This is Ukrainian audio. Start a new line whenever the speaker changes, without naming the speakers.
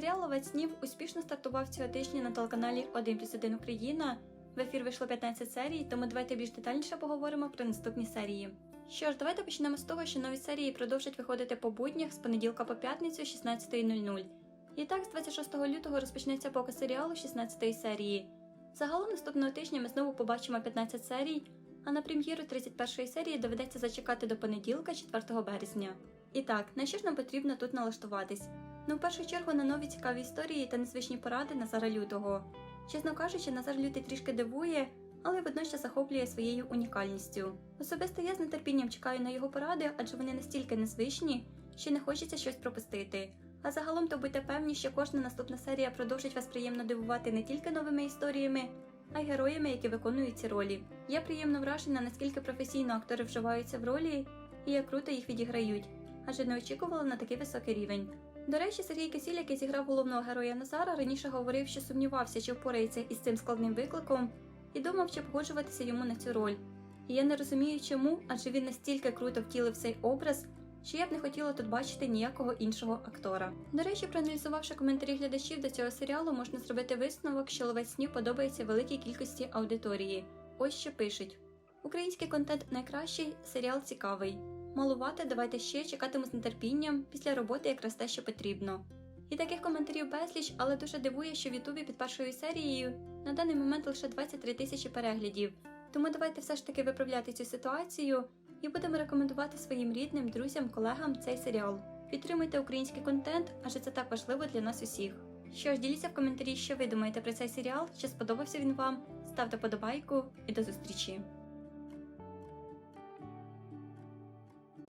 Серіал Ловець снів успішно стартував цього тижня на телеканалі 1 плюс 1 Україна. В ефір вийшло 15 серій, тому давайте більш детальніше поговоримо про наступні серії. Що ж, давайте почнемо з того, що нові серії продовжать виходити по буднях з понеділка по п'ятницю 16.00. І так, з 26 лютого розпочнеться показ серіалу 16 серії. Загалом наступного тижня ми знову побачимо 15 серій, а на прем'єру 31 серії доведеться зачекати до понеділка 4 березня. І так, на що ж нам потрібно тут налаштуватись? Ну, в першу чергу на нові цікаві історії та незвичні поради Назара Лютого. Чесно кажучи, Назар Лютий трішки дивує, але водночас захоплює своєю унікальністю. Особисто я з нетерпінням чекаю на його поради, адже вони настільки незвичні, що не хочеться щось пропустити. А загалом то будьте певні, що кожна наступна серія продовжить вас приємно дивувати не тільки новими історіями, а й героями, які виконують ці ролі. Я приємно вражена, наскільки професійно актори вживаються в ролі і як круто їх відіграють, адже не очікувала на такий високий рівень. До речі, Сергій Кисіль, який зіграв головного героя Назара, раніше говорив, що сумнівався, чи впорається із цим складним викликом, і думав, чи погоджуватися йому на цю роль. І я не розумію, чому, адже він настільки круто втілив цей образ, що я б не хотіла тут бачити ніякого іншого актора. До речі, проаналізувавши коментарі глядачів до цього серіалу, можна зробити висновок, що ловець снів подобається великій кількості аудиторії. Ось що пишуть: український контент найкращий, серіал цікавий. Малувати, давайте ще чекатиму з нетерпінням після роботи якраз те, що потрібно. І таких коментарів безліч, але дуже дивує, що в Ютубі під першою серією на даний момент лише 23 тисячі переглядів. Тому давайте все ж таки виправляти цю ситуацію і будемо рекомендувати своїм рідним, друзям, колегам цей серіал. Підтримуйте український контент, адже це так важливо для нас усіх. Що ж, діліться в коментарі, що ви думаєте про цей серіал, чи сподобався він вам. Ставте подобайку і до зустрічі!